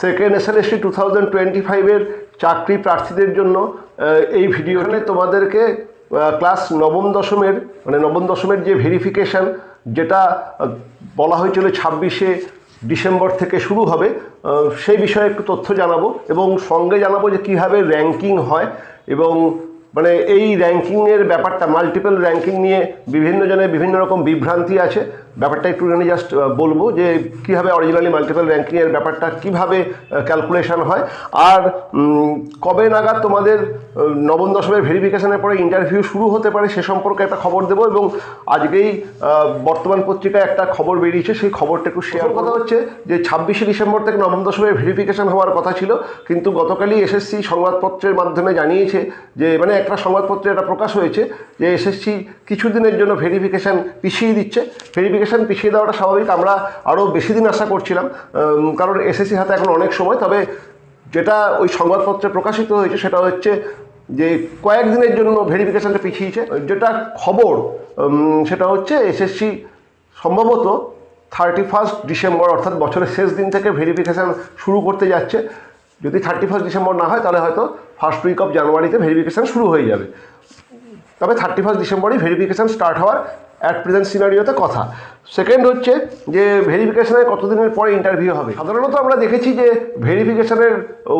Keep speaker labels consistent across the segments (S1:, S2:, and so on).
S1: Second SLST two thousand twenty ফাইভের চাকরি প্রার্থীদের জন্য এই ভিডিওখানে তোমাদেরকে ক্লাস নবম দশমের মানে নবম দশমের যে ভেরিফিকেশান যেটা বলা হয়েছিল ছাব্বিশে ডিসেম্বর থেকে শুরু হবে সেই বিষয়ে একটু তথ্য জানাব এবং সঙ্গে জানাব যে কীভাবে র্যাঙ্কিং হয় এবং মানে এই র্যাঙ্কিংয়ের ব্যাপারটা মাল্টিপল র্যাঙ্কিং নিয়ে বিভিন্ন জনের বিভিন্ন রকম বিভ্রান্তি আছে। ব্যাপারটা একটুখানি জাস্ট বলব যে কীভাবে অরিজিনালি মাল্টিপল র্যাঙ্কিংয়ের ব্যাপারটা কীভাবে ক্যালকুলেশন হয়। আর কবে নাগাদ তোমাদের নবম দশমের ভেরিফিকেশনের পরে ইন্টারভিউ শুরু হতে পারে সে সম্পর্কে একটা খবর দেবো এবং আজকেই বর্তমান পত্রিকায় একটা খবর বেরিয়েছে সেই খবরটা একটু শেয়ার কথা হচ্ছে যে ছাব্বিশে ডিসেম্বর থেকে নবম দশমের ভেরিফিকেশন হওয়ার কথা ছিল কিন্তু গতকালই এসএসসি সংবাদপত্রের মাধ্যমে জানিয়েছে যে মানে একটা সংবাদপত্রে এটা প্রকাশ হয়েছে যে এসএসসি কিছুদিনের জন্য ভেরিফিকেশান পিছিয়ে দিচ্ছে। ভেরিফিকেশান পিছিয়ে দেওয়াটা স্বাভাবিক। আমরা আরও বেশি দিন আশা করছিলাম কারণ এসএসসি হাতে এখন অনেক সময়। তবে যেটা ওই সংবাদপত্রে প্রকাশিত হয়েছে সেটা হচ্ছে যে কয়েকদিনের জন্য ভেরিফিকেশানটা পিছিয়েছে। যেটা খবর সেটা হচ্ছে এসএসসি সম্ভবত থার্টি ফার্স্ট ডিসেম্বর, অর্থাৎ বছরের শেষ দিন থেকে ভেরিফিকেশান শুরু করতে যাচ্ছে। যদি থার্টি ফার্স্ট ডিসেম্বর না হয়, তাহলে হয়তো ফার্স্ট উইক অফ জানুয়ারিতে ভেরিফিকেশান শুরু হয়ে যাবে। তবে থার্টি ফার্স্ট ডিসেম্বরই ভেরিফিকেশান স্টার্ট হওয়ার অ্যাট প্রেজেন্ট সিনারিওতে কথা। সেকেন্ড হচ্ছে যে ভেরিফিকেশানের কতদিনের পরে ইন্টারভিউ হবে। সাধারণত আমরা দেখেছি যে ভেরিফিকেশানের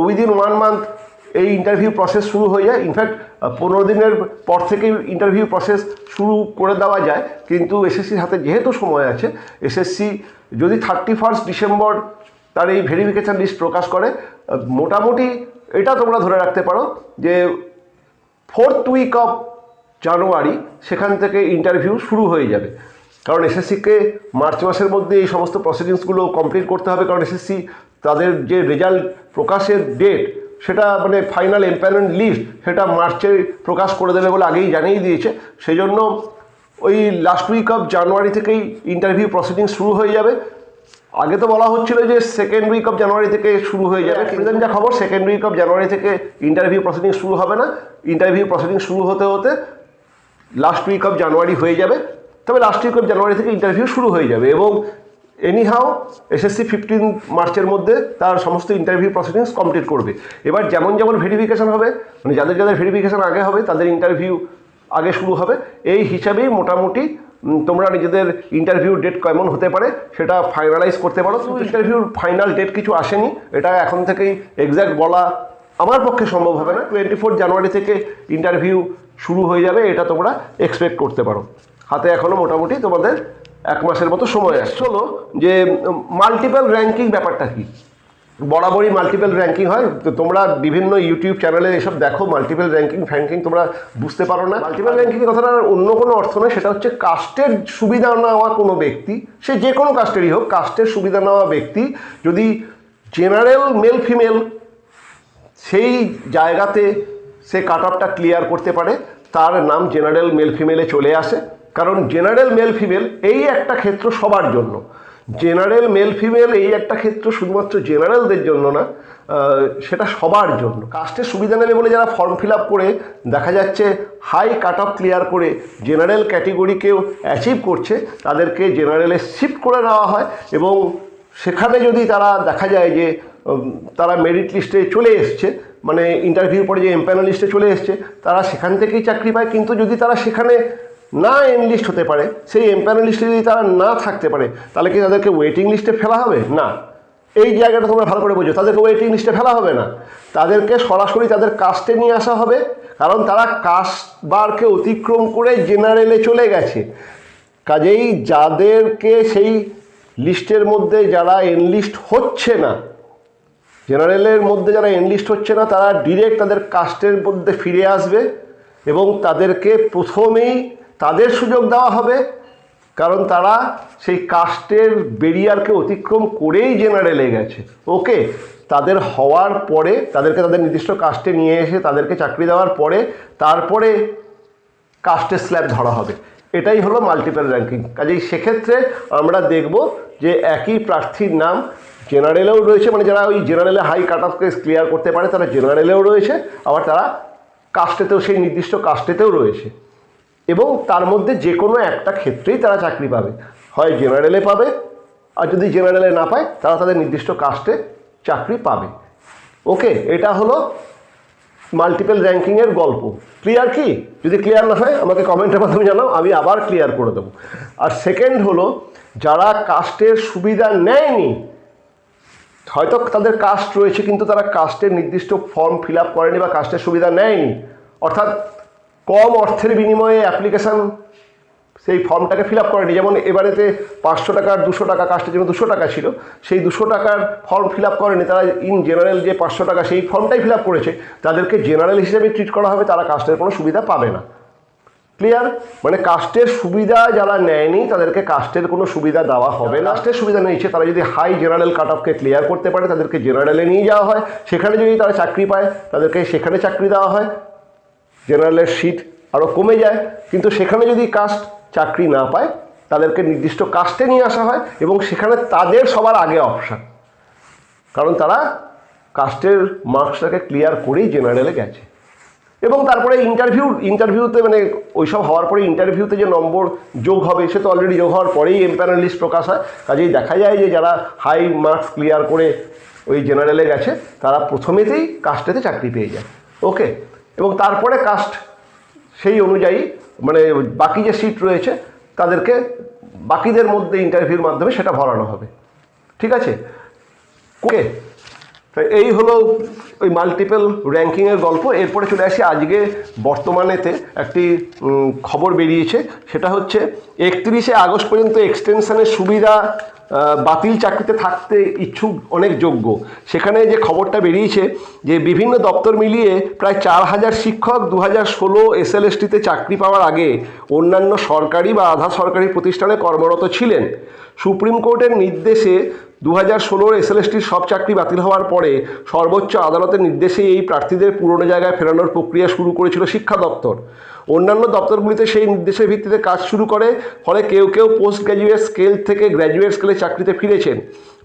S1: উইদিন ওয়ান মান্থ এই ইন্টারভিউ প্রসেস শুরু হয়ে যায়। ইনফ্যাক্ট পনেরো দিনের পর থেকেই ইন্টারভিউ প্রসেস শুরু করে দেওয়া যায়। কিন্তু এসএসসির হাতে যেহেতু সময় আছে এসএসসি যদি থার্টি ফার্স্ট ডিসেম্বর তার এই ভেরিফিকেশান লিস্ট প্রকাশ করে, মোটামুটি এটা তোমরা ধরে রাখতে পারো যে ফোর্থ উইক অফ জানুয়ারি সেখান থেকে ইন্টারভিউ শুরু হয়ে যাবে। কারণ এসএসসিকে মার্চ মাসের মধ্যে এই সমস্ত প্রসিডিংসগুলো কমপ্লিট করতে হবে। কারণ এসএসসি তাদের যে রেজাল্ট প্রকাশের ডেট সেটা মানে ফাইনাল এমপ্যানেন্ট লিস্ট সেটা মার্চে প্রকাশ করে দেবে বলে আগেই জানিয়ে দিয়েছে। সেই জন্য ওই লাস্ট উইক অফ জানুয়ারি থেকেই ইন্টারভিউ প্রসিডিং শুরু হয়ে যাবে। আগে তো বলা হচ্ছিল যে সেকেন্ড উইক অফ জানুয়ারি থেকে শুরু হয়ে যাবে। প্রেজেন্ট যা খবর সেকেন্ড উইক অফ জানুয়ারি থেকে ইন্টারভিউ প্রসিডিং শুরু হবে না। ইন্টারভিউ প্রসিডিং শুরু হতে হতে লাস্ট উইক অফ জানুয়ারি হয়ে যাবে। তবে লাস্ট উইক অফ জানুয়ারি থেকে ইন্টারভিউ শুরু হয়ে যাবে এবং এনিহাও এসএসসি ফিফটিন মার্চের মধ্যে তার সমস্ত ইন্টারভিউ প্রসিডিংস কমপ্লিট করবে। এবার যেমন যেমন ভেরিফিকেশন হবে মানে যাদের যাদের ভেরিফিকেশান আগে হবে, তাদের ইন্টারভিউ আগে শুরু হবে। এই হিসাবেই মোটামুটি তোমরা নিজেদের ইন্টারভিউ ডেট কেমন হতে পারে সেটা ফাইনালাইজ করতে পারো। তো ইন্টারভিউর ফাইনাল ডেট কিছু আসেনি। এটা এখন থেকেই এক্স্যাক্ট বলা আমার পক্ষে সম্ভব হবে না। টোয়েন্টি ফোর জানুয়ারি থেকে ইন্টারভিউ শুরু হয়ে যাবে এটা তোমরা এক্সপেক্ট করতে পারো। হাতে এখনও মোটামুটি তোমাদের এক মাসের মতো সময় আসছে হলো যে মাল্টিপল র্যাঙ্কিং ব্যাপারটা কি? বরাবরই মাল্টিপল র্যাঙ্কিং হয়। তো তোমরা বিভিন্ন ইউটিউব চ্যানেলে এসব দেখো মাল্টিপল র্যাঙ্কিং ফ্র্যাঙ্কিং তোমরা বুঝতে পারো না। মাল্টিপল র্যাঙ্কিং কথাটা অন্য কোনো অর্থ নয় সেটা হচ্ছে কাস্টের সুবিধা নেওয়া কোনো ব্যক্তি সে যে কোনো কাস্টেরই হোক কাস্টের সুবিধা নেওয়া ব্যক্তি যদি জেনারেল মেল ফিমেল সেই জায়গাতে সে কাট অফটা ক্লিয়ার করতে পারে, তার নাম জেনারেল মেল ফিমেলে চলে আসে। কারণ জেনারেল মেল ফিমেল এই একটা ক্ষেত্র সবার জন্য। জেনারেল মেল ফিমেল এই একটা ক্ষেত্র শুধুমাত্র জেনারেলদের জন্য না সেটা সবার জন্য। কাস্টের সুবিধা নেবে বলে যারা ফর্ম ফিল করে, দেখা যাচ্ছে হাই কাট অফ ক্লিয়ার করে জেনারেল ক্যাটেগরিকেও অ্যাচিভ করছে, তাদেরকে জেনারেলে শিফট করে নেওয়া হয় এবং সেখানে যদি তারা দেখা যায় যে তারা মেরিট লিস্টে চলে এসছে মানে ইন্টারভিউ পরে যে এমপ্যানেল লিস্টে চলে এসছে, তারা সেখান থেকেই চাকরি পায়, কিন্তু যদি তারা সেখানে না এনলিস্ট হতে পারে, সেই এমপ্যানেল লিস্টে যদি তারা না থাকতে পারে, তাহলে কি তাদেরকে ওয়েটিং লিস্টে ফেলা হবে? না। এই জায়গাটা তোমরা ভালো করে বোঝো, তাদেরকে ওয়েটিং লিস্টে ফেলা হবে না। তাদেরকে সরাসরি তাদের কাস্টে নিয়ে আসা হবে, কারণ তারা কাস্ট বারকে অতিক্রম করে জেনারেলে চলে গেছে। কাজেই যাদেরকে সেই লিস্টের মধ্যে যারা এনলিস্ট হচ্ছে না জেনারেলের মধ্যে যারা এনলিস্ট হচ্ছে না, তারা ডিরেক্ট তাদের কাস্টের মধ্যে ফিরে আসবে এবং তাদেরকে প্রথমেই তাদের সুযোগ দেওয়া হবে। কারণ তারা সেই কাস্টের বেরিয়ারকে অতিক্রম করেই জেনারেলে গেছে। ওকে, তাদের হওয়ার পরে, তাদেরকে তাদের নির্দিষ্ট কাস্টে নিয়ে এসে তাদেরকে চাকরি দেওয়ার পরে, তারপরে কাস্টের স্ল্যাব ধরা হবে। এটাই হলো মাল্টিপল র্যাঙ্কিং কাজেই সেক্ষেত্রে আমরা দেখব যে একই প্রার্থীর নাম জেনারেলেও রয়েছে মানে যারা ওই জেনারেলে হাই কাট অফকে ক্লিয়ার করতে পারে, তারা জেনারেলেও রয়েছে, আবার তারা কাস্টেতেও সেই নির্দিষ্ট কাস্টেতেও রয়েছে। এবং তার মধ্যে যে কোনো একটা ক্ষেত্রেই তারা চাকরি পাবে। হয় জেনারেলে পাবে, আর যদি জেনারেলে না পায়, তারা তাদের নির্দিষ্ট কাস্টে চাকরি পাবে। ওকে এটা হলো মাল্টিপল র্যাঙ্কিংয়ের গল্প। ক্লিয়ার কি? যদি ক্লিয়ার না হয়, আমাকে কমেন্টের মাধ্যমে জানাও, আমি আবার ক্লিয়ার করে দেবো। আর সেকেন্ড হলো, যারা কাস্টের সুবিধা নেয়নি হয়তো তাদের কাস্ট রয়েছে, কিন্তু তারা কাস্টের নির্দিষ্ট ফর্ম ফিল আপ করেনি বা কাস্টের সুবিধা নেয়নি। অর্থাৎ কম অর্থের বিনিময়ে অ্যাপ্লিকেশান সেই ফর্মটাকে ফিল আপ করেনি। যেমন এবারেতে পাঁচশো টাকার, দুশো টাকা কাস্টের জন্য দুশো টাকা ছিল, সেই দুশো টাকার ফর্ম ফিল আপ করেনি। তারা ইন জেনারেল যে পাঁচশো টাকা সেই ফর্মটাই ফিল আপ করেছে, তাদেরকে জেনারেল হিসেবে ট্রিট করা হবে, তারা কাস্টের কোনো সুবিধা পাবে না। ক্লিয়ার মানে কাস্টের সুবিধা যারা নেয়নি, তাদেরকে কাস্টের কোনো সুবিধা দেওয়া হবে কাস্টের সুবিধা নিয়েছে তারা যদি হাই জেনারেল কাট অফকে ক্লিয়ার করতে পারে, তাদেরকে জেনারেলে নিয়ে যাওয়া হয়। সেখানে যদি তারা চাকরি পায়, তাদেরকে সেখানে চাকরি দেওয়া হয়। জেনারেলের সিট আরও কমে যায়। কিন্তু সেখানে যদি কাস্ট চাকরি না পায়, তাদেরকে নির্দিষ্ট কাস্টে নিয়ে আসা হয় এবং সেখানে তাদের সবার আগে অপশান কারণ তারা কাস্টের মার্কসটাকে ক্লিয়ার করেই জেনারেলে গেছে। এবং তারপরে ইন্টারভিউ ইন্টারভিউতে মানে ওইসব হওয়ার পরে ইন্টারভিউতে যে নম্বর যোগ হবে, সে তো অলরেডি যোগ হওয়ার পরেই এমপ্যানেল লিস্ট প্রকাশ হয়। কাজেই দেখা যায় যে যারা হাই মার্কস ক্লিয়ার করে ওই জেনারেলে গেছে, তারা প্রথমেতেই কাস্টেতে চাকরি পেয়ে যায়। ওকে এবং তারপরে কাস্ট সেই অনুযায়ী মানে বাকি যে সিট রয়েছে, তাদেরকে বাকিদের মধ্যে ইন্টারভিউর মাধ্যমে সেটা ভরানো হবে। ঠিক আছে? ওকে তো এই হলো ওই মাল্টিপল র্যাঙ্কিংয়ের গল্প। এরপরে চলে আসি আজকে বর্তমানেতে একটি খবর বেরিয়েছে। সেটা হচ্ছে, একত্রিশে আগস্ট পর্যন্ত এক্সটেনশনের সুবিধা বাতিল চাকরিতে থাকতে ইচ্ছুক অনেক যোগ্য। সেখানে যে খবরটা বেরিয়েছে যে বিভিন্ন দপ্তর মিলিয়ে প্রায় চার হাজার শিক্ষক দু হাজার ষোলো এসএলএসটিতে চাকরি পাওয়ার আগে অন্যান্য সরকারি বা আধা সরকারি প্রতিষ্ঠানে কর্মরত ছিলেন। সুপ্রিম কোর্টের নির্দেশে দু হাজার ষোলোর এসএলএসটির সব চাকরি বাতিল হওয়ার পরে সর্বোচ্চ আদালতের নির্দেশে এই প্রার্থীদের পুরনো জায়গায় ফেরানোর প্রক্রিয়া শুরু করেছিল শিক্ষা দপ্তর। অন্যান্য দপ্তরগুলিতে সেই নির্দেশের ভিত্তিতে কাজ শুরু করে, ফলে কেউ কেউ পোস্ট গ্র্যাজুয়েট স্কেল থেকে গ্র্যাজুয়েট স্কেলে চাকরিতে ফিরেছেন।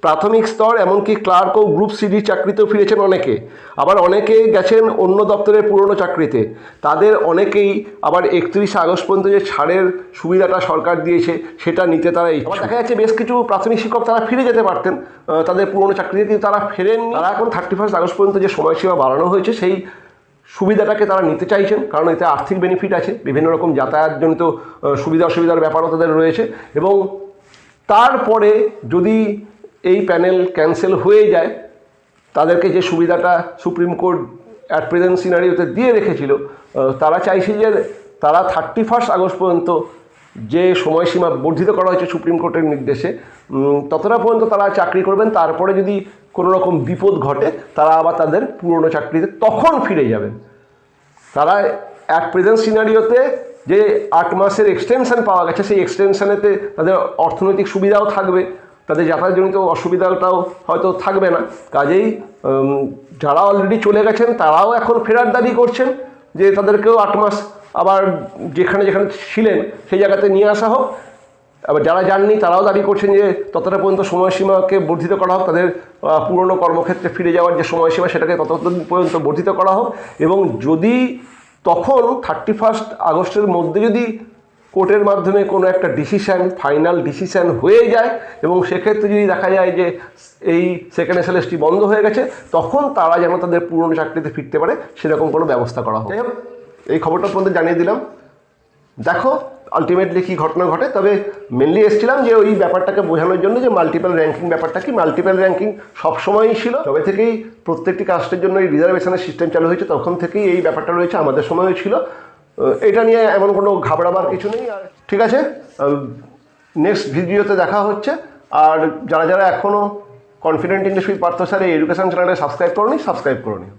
S1: প্রাথমিক স্তর, এমনকি ক্লার্ক ও গ্রুপ সিডি চাকরিতেও ফিরেছেন অনেকে। আবার অনেকে গেছেন অন্য দপ্তরের পুরনো চাকরিতে। তাদের অনেকেই আবার একত্রিশে আগস্ট পর্যন্ত যে ছাড়ের সুবিধাটা সরকার দিয়েছে, সেটা নিতে তারা দেখা যাচ্ছে বেশ কিছু প্রাথমিক শিক্ষক তারা ফিরে যেতে পারতেন তাদের পুরনো চাকরিতে কিন্তু তারা ফেরেননি। তারা এখন থার্টি ফার্স্ট আগস্ট পর্যন্ত যে সময়সীমা বাড়ানো হয়েছে, সেই সুবিধাটাকে তারা নিতে চাইছেন, কারণ এতে আর্থিক বেনিফিট আছে, বিভিন্ন রকম যাতায়াতজনিত সুবিধা অসুবিধার ব্যাপারও তাদের রয়েছে এবং তারপরে যদি এই প্যানেল ক্যান্সেল হয়ে যায়, তাদেরকে যে সুবিধাটা সুপ্রিম কোর্ট অ্যাট প্রেজেন্ট সিনারিওতে দিয়ে রেখেছিল তারা চাইছে যে তারা থার্টি ফার্স্ট আগস্ট পর্যন্ত যে সময়সীমা বর্ধিত করা হয়েছে সুপ্রিম কোর্টের নির্দেশে ততটা পর্যন্ত তারা চাকরি করবেন, তারপরে যদি কোনো রকম বিপদ ঘটে, তারা আবার তাদের পুরনো চাকরিতে তখন ফিরে যাবেন। তারা অ্যাট প্রেজেন্ট সিনারিওতে যে আট মাসের এক্সটেনশন পাওয়া গেছে, সেই এক্সটেনশনেতে তাদের অর্থনৈতিক সুবিধাও থাকবে, তাদের যাতায়াতজনিত অসুবিধাটাও হয়তো থাকবে না। কাজেই যারা অলরেডি চলে গেছেন, তারাও এখন ফেরার দাবি করছেন। যে তাদেরকেও আট মাস আবার যেখানে যেখানে ছিলেন সেই জায়গাতে নিয়ে আসা হোক। আবার যারা যাননি তারাও দাবি করছেন যে ততটা পর্যন্ত সময়সীমাকে বর্ধিত করা হোক, তাদের পুরনো কর্মক্ষেত্রে ফিরে যাওয়ার যে সময়সীমা সেটাকে ততদিন পর্যন্ত বর্ধিত করা হোক। এবং যদি তখন থার্টি ফার্স্ট আগস্টের মধ্যে যদি কোর্টের মাধ্যমে কোনো একটা ডিসিশান ফাইনাল ডিসিশান হয়ে যায় এবং সেক্ষেত্রে যদি দেখা যায় যে এই সেকেন্ড এসএলএসটি বন্ধ হয়ে গেছে তখন তারা যেন তাদের পুরনো চাকরিতে ফিরতে পারে সেরকম কোনো ব্যবস্থা করা হোক, এই খবরটা তোমাদের জানিয়ে দিলাম। দেখো আলটিমেটলি কী ঘটনা ঘটে তবে মেনলি এসেছিলাম যে ওই ব্যাপারটাকে বোঝানোর জন্য যে মাল্টিপল র্যাঙ্কিং ব্যাপারটা কি। মাল্টিপল র্যাঙ্কিং সবসময়ই ছিল। তবে থেকেই প্রত্যেকটি কাস্টের জন্য এই রিজার্ভেশনের সিস্টেম চালু হয়েছে তখন থেকেই এই ব্যাপারটা রয়েছে আমাদের সময়ও ছিল। এটা নিয়ে এমন কোনো ঘাবড়াবার কিছু নেই, আর ঠিক আছে নেক্সট ভিডিওতে দেখা হচ্ছে। আর যারা যারা এখনও কনফিডেন্ট ইন্ডাস্ট্রি পার্থ স্যার এই এডুকেশন চ্যানেলে সাবস্ক্রাইব করনি সাবস্ক্রাইব করে নিও।